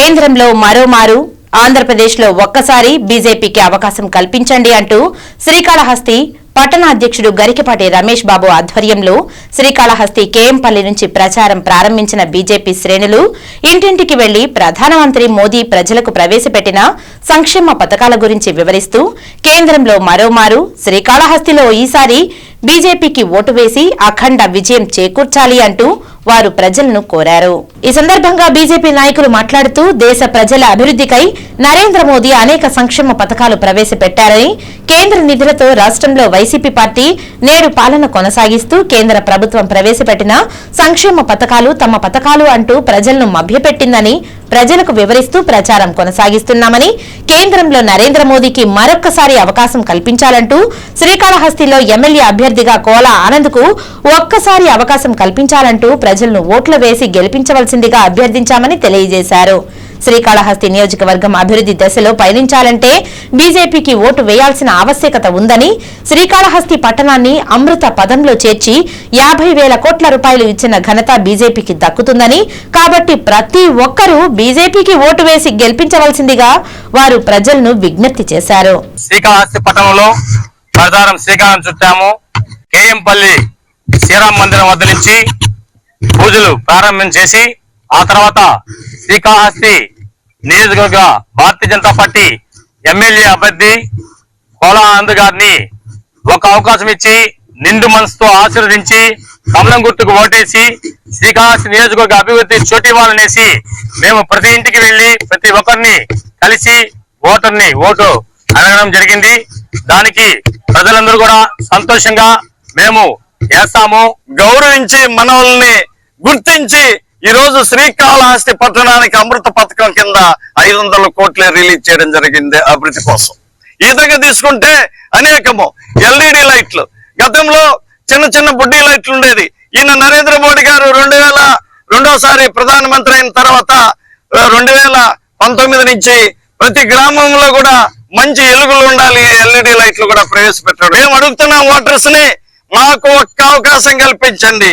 కేంద్రంలో మరోమారు ఆంధ్రప్రదేశ్లో ఒక్కసారి బీజేపీకి అవకాశం కల్పించండి అంటూ శ్రీకాళహస్తి పట్టణ అధ్యక్షుడు గరికపాటి రమేష్ బాబు ఆధ్వర్యంలో శ్రీకాళహస్తి కేఎంపల్లి నుంచి ప్రచారం ప్రారంభించిన బీజేపీ శ్రేణులు ఇంటింటికి వెళ్ళి ప్రధానమంత్రి మోదీ ప్రజలకు ప్రవేశపెట్టిన సంక్షేమ పథకాల గురించి వివరిస్తూ కేంద్రంలో మరోమారు శ్రీకాళహస్తిలో ఈసారి బీజేపీకి ఓటు వేసి అఖండ విజయం చేకూర్చాలి అంటూ వారు ప్రజలను కోరారు. ఈ సందర్భంగా బీజేపీ నాయకులు మాట్లాడుతూ దేశ ప్రజల అభివృద్దికై నరేంద్ర మోదీ అనేక సంక్షేమ పథకాలు ప్రవేశపెట్టారని కేంద్ర నిధులతో రాష్ట్రంలో వైసీపీ పార్టీ నేడు పాలన కొనసాగిస్తూ కేంద్ర ప్రభుత్వం ప్రవేశపెట్టిన సంక్షేమ పథకాలు తమ పథకాలు అంటూ ప్రజలను మభ్యపెట్టిందని ప్రజలకు వివరిస్తూ ప్రచారం కొనసాగిస్తున్నామని కేంద్రంలో నరేంద్ర మోదీకి మరొక్కసారి అవకాశం కల్పించాలంటూ శ్రీకాళహస్తిలో ఎమ్మెల్యే అభ్యర్థిగా కోలా ఆనంద్కు ఒక్కసారి అవకాశం కల్పించాలంటూ ప్రజలను ఓట్లు వేసి చేయాల్సిందిగా అభ్యర్థించామని తెలియజేశారు. శ్రీకాళహస్తి నియోజకవర్గం అభివృద్ధి దశలో పయనించాలంటే బీజేపీకి ఓటు వేయాల్సిన ఆవశ్యకత ఉందని శ్రీకాళహస్తి పట్టణాన్ని అమృత పదంలో చేర్చి యాభై వేల కోట్ల రూపాయలు ఇచ్చిన ఘనత బీజేపీకి దక్కుతుందని కాబట్టి ప్రతి ఒక్కరూ బీజేపీకి ఓటు వేసి గెలిపించవలసిందిగా వారు ప్రజలను విజ్ఞప్తి చేశారు. శ్రీకాళహస్తి పట్టణంలో ప్రధానం శ్రీకాళం చుట్టాము. కేఎంపల్లి శ్రీరామ్ మందిరం వద్ద నుంచి పూజలు ప్రారంభం చేసి ఆ తర్వాత శ్రీకాహస్తి నియోజకవర్గ భారతీయ జనతా పార్టీ ఎమ్మెల్యే అభ్యర్థి కోలా ఆనంద్ గారిని ఒక అవకాశం ఇచ్చి నిండు మనసుతో ఆశీర్వదించి కమలం గుర్తుకు ఓటేసి శ్రీకాళహస్తి నియోజకవర్గ అభివృద్ధి చోటివ్వాలనేసి మేము ప్రతి ఇంటికి వెళ్ళి ప్రతి ఒక్కరిని కలిసి ఓటర్ని ఓటు అడగడం జరిగింది. దానికి ప్రజలందరూ కూడా సంతోషంగా మేము వేస్తాము. గౌరవించి మనల్ని గుర్తించి ఈ రోజు శ్రీకాళహస్తి పట్టణానికి అమృత పథకం కింద ఐదు వందల కోట్లే రిలీజ్ చేయడం జరిగింది అభివృద్ధి కోసం. ఈ విధంగా తీసుకుంటే అనేకము. ఎల్ఈడి లైట్లు. గతంలో చిన్న చిన్న బుడ్డీ లైట్లు ఉండేది. ఈయన నరేంద్ర మోడీ గారు రెండు వేల రెండోసారి ప్రధానమంత్రి అయిన తర్వాత రెండు వేల పంతొమ్మిది నుంచి ప్రతి గ్రామంలో కూడా మంచి ఎలుగులు ఉండాలి ఎల్ఈడి లైట్లు కూడా ప్రవేశపెట్టాడు. మేము అడుగుతున్నాం ఓటర్స్ని మాకు ఒక్క అవకాశం కల్పించండి.